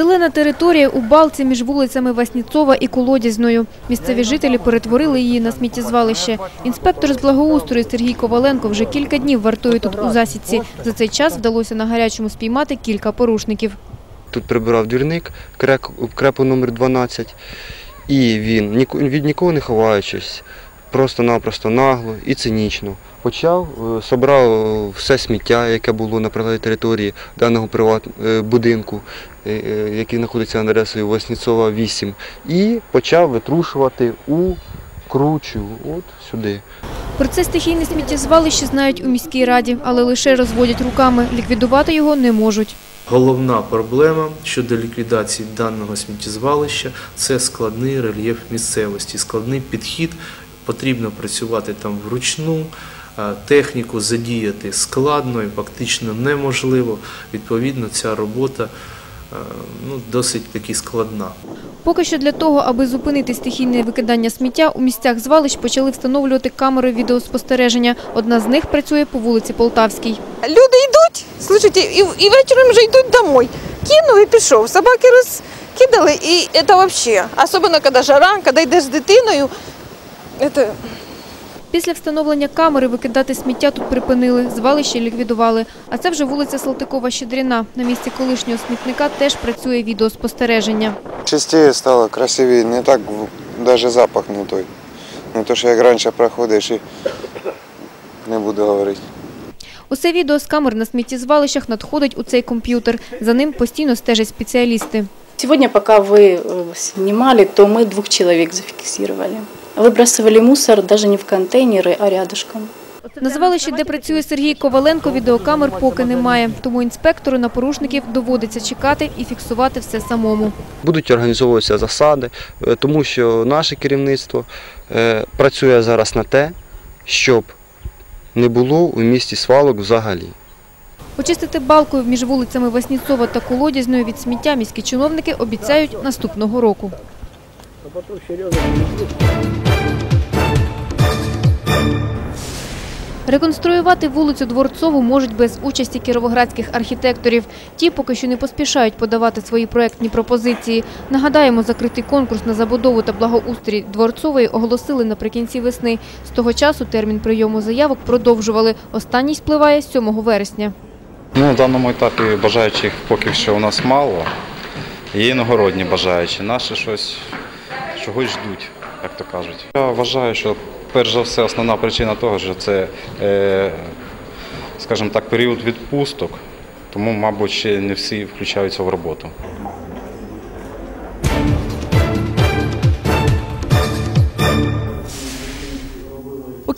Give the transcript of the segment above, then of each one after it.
Зелена територія у балці між вулицями Васніцова і Колодязною. Місцеві жителі перетворили її на сміттєзвалище. Інспектор з благоустрою Сергій Коваленко вже кілька днів вартує тут у засідці. За цей час вдалося на гарячому спіймати кілька порушників. Тут прибирав двірник крепу номер 12 і він, від нікого не ховаючись, просто-напросто нагло і цинічно. Почав, е, собрав все сміття, яке було на прилеглій території даного приват... е, будинку, е, який знаходиться на адресою Васніцова 8, і почав витрушувати у кручу, от сюди. Про це стихійне сміттєзвалище знають у міській раді, але лише розводять руками. Ліквідувати його не можуть. Головна проблема щодо ліквідації даного сміттєзвалища це складний рельєф місцевості, складний підхід. Потрібно працювати там вручну, техніку задіяти складно і фактично неможливо. Відповідно, ця робота ну, досить таки складна. Поки що для того, аби зупинити стихійне викидання сміття, у місцях звалищ почали встановлювати камери відеоспостереження. Одна з них працює по вулиці Полтавській. Люди йдуть, слушайте, і, і вечором вже йдуть домой. Кинув і пішов. Собаки розкидали, і це взагалі. Особливо, коли жара, коли йдеш з дитиною. Это... Після встановлення камери викидати сміття тут припинили, звалище ліквідували. А це вже вулиця Салтикова-Щедріна. На місці колишнього смітника теж працює відеоспостереження. Чистее стало, красивее, не так, в- даже запах не той. Не то, що як раніше проходиш і не буду говорити. Усе відео з камер на сміттєзвалищах надходить у цей комп'ютер. За ним постійно стежать спеціалісти. Сегодня, пока вы э, снимали, то мы двух человек зафиксировали. Выбрасывали мусор даже не в контейнеры, а рядышком. На звалищі, де працює Сергій Коваленко, відеокамер поки немає. Тому інспектору на порушників доводиться чекати і фіксувати все самому. Будуть організовуватися засади, е, тому що наше керівництво е, працює зараз на те, щоб не було у місті свалок взагалі. Очистити балку між вулицями Васніцова та Колодязною від сміття міські чиновники обіцяють наступного року. Реконструювати вулицю Дворцову можуть без участі кіровоградських архітекторів. Ті поки що не поспішають подавати свої проектні пропозиції. Нагадаємо, закритий конкурс на забудову та благоустрій Дворцової оголосили наприкінці весни. З того часу термін прийому заявок продовжували. Останній спливає 7 вересня. Ну, на даному етапі бажаючих поки що у нас мало. Є іногородні бажаючі. Наші щось чогось ждуть, як то кажуть. Я вважаю, що перш за все основна причина того, що це, е, скажімо так, період відпусток, тому, мабуть, ще не всі включаються в роботу.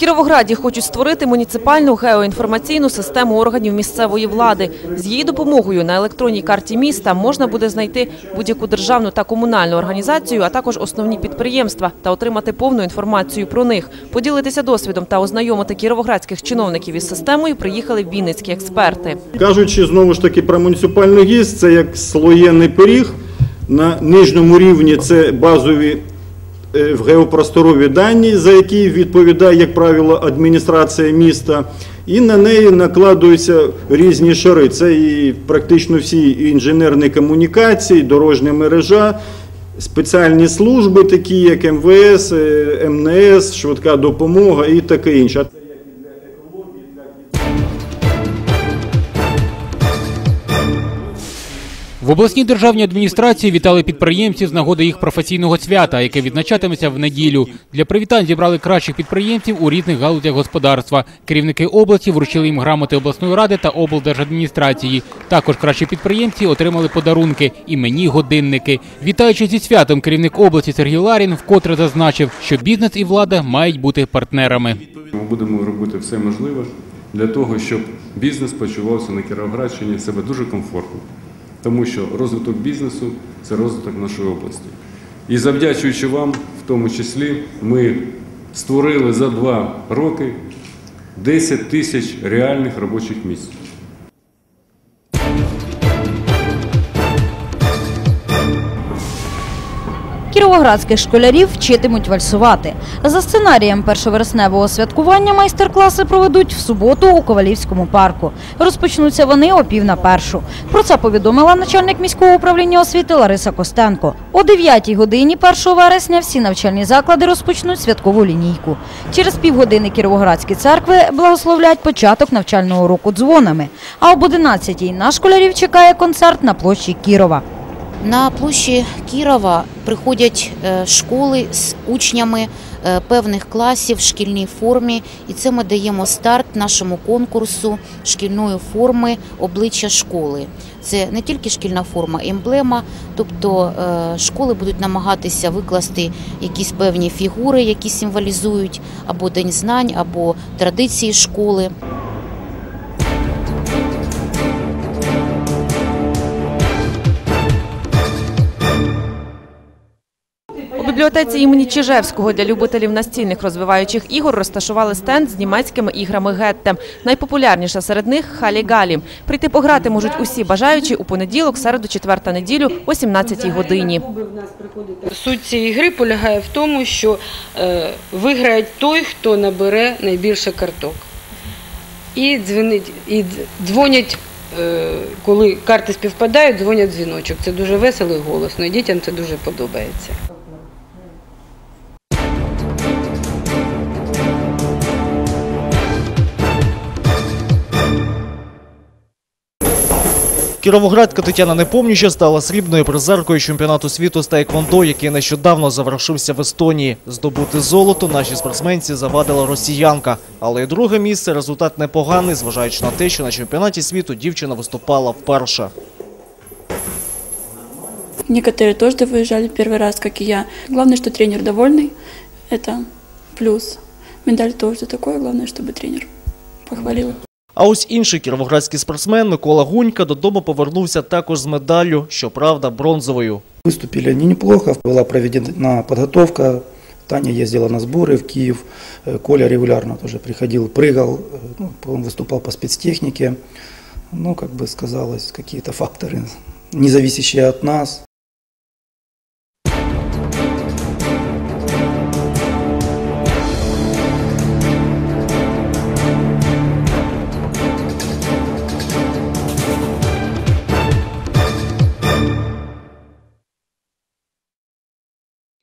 Кіровограді хочуть створити муніципальну геоінформаційну систему органів місцевої влади. З її допомогою на електронній карті міста можна буде знайти будь-яку державну та комунальну організацію, а також основні підприємства та отримати повну інформацію про них. Поділитися досвідом та ознайомити кіровоградських чиновників із системою приїхали вінницькі експерти. Кажучи знову ж таки про муніципальну гість, це як слоєний пиріг. На нижньому рівні це базові в геопросторові дані, за які відповідає, як правило, адміністрація міста. І на неї накладуються різні шари. Це і практично всі інженерні комунікації, дорожня мережа, спеціальні служби, такі як МВС, е, МНС, швидка допомога і таке інше. В обласній державній адміністрації вітали підприємців з нагоди їх професійного свята, яке відзначатиметься в неділю. Для привітань зібрали кращих підприємців у різних галузях господарства. Керівники області вручили їм грамоти обласної ради та облдержадміністрації. Також кращі підприємці отримали подарунки іменні годинники. Вітаючи зі святом, керівник області Сергій Ларін вкотре зазначив, що бізнес і влада мають бути партнерами. Ми будемо робити все можливе для того, щоб бізнес почувався на Кіровоградщині себе дуже комфортно. Тому що розвиток бізнесу це розвиток нашої області. І завдячуючи вам, в тому числі, ми створили за два роки 10 тисяч реальних робочих місць. Кіровоградських школярів вчитимуть вальсувати. За сценарієм першовересневого святкування майстер-класи проведуть в суботу у Ковалівському парку. Розпочнуться вони о пів на першу. Про це повідомила начальник міського управління освіти Лариса Костенко. О 9 годині 1 вересня всі навчальні заклади розпочнуть святкову лінійку. Через півгодини Кіровоградські церкви благословлять початок навчального року дзвонами. А об 11-й на школярів чекає концерт на площі Кірова. На площі Кірова приходять е, школи з учнями е, певних класів в шкільній формі, і це ми даємо старт нашому конкурсу шкільної форми обличчя школи. Це не тільки шкільна форма, емблема, тобто е, школи будуть намагатися викласти якісь певні фігури, які символізують або день знань, або традиції школи. Бібліотеці імені Чижевського для любителів настільних розвиваючих ігор розташували стенд з німецькими іграми Гетте. Найпопулярніша серед них Халі Галі. Прийти пограти можуть усі бажаючі у понеділок, середу, четвер та неділю о 17 годині. Суть цієї гри полягає в тому, що е, виграє той, хто набере найбільше карток. І, дзвонить, дзвонять, е, коли карти співпадають, дзвонять дзвіночок. Це дуже весело і голосно, і дітям це дуже подобається. Кіровоградка Тетяна Непомнюча стала срібною призеркою чемпіонату світу з таеквондо, який нещодавно завершився в Естонії. Здобути золото наші спортсменці завадила росіянка. Але й друге місце результат непоганий, зважаючи на те, що на чемпіонаті світу дівчина виступала вперше. Некоторые тоже выезжали первый раз, как и я. Главное, что тренер довольный. Это плюс. Медаль тоже такое. Главное, чтобы тренер похвалил. А ось інший кіровоградський спортсмен Микола Гунька додому повернувся також з медаллю, щоправда, бронзовою. Выступили они неплохо, была проведена подготовка. Таня ездила на сборы в Киев, Э, Коля регулярно тоже приходил, прыгал, э, ну, он выступал по спецтехнике. Ну, как бы сказалось, какие-то факторы, не зависящие от нас.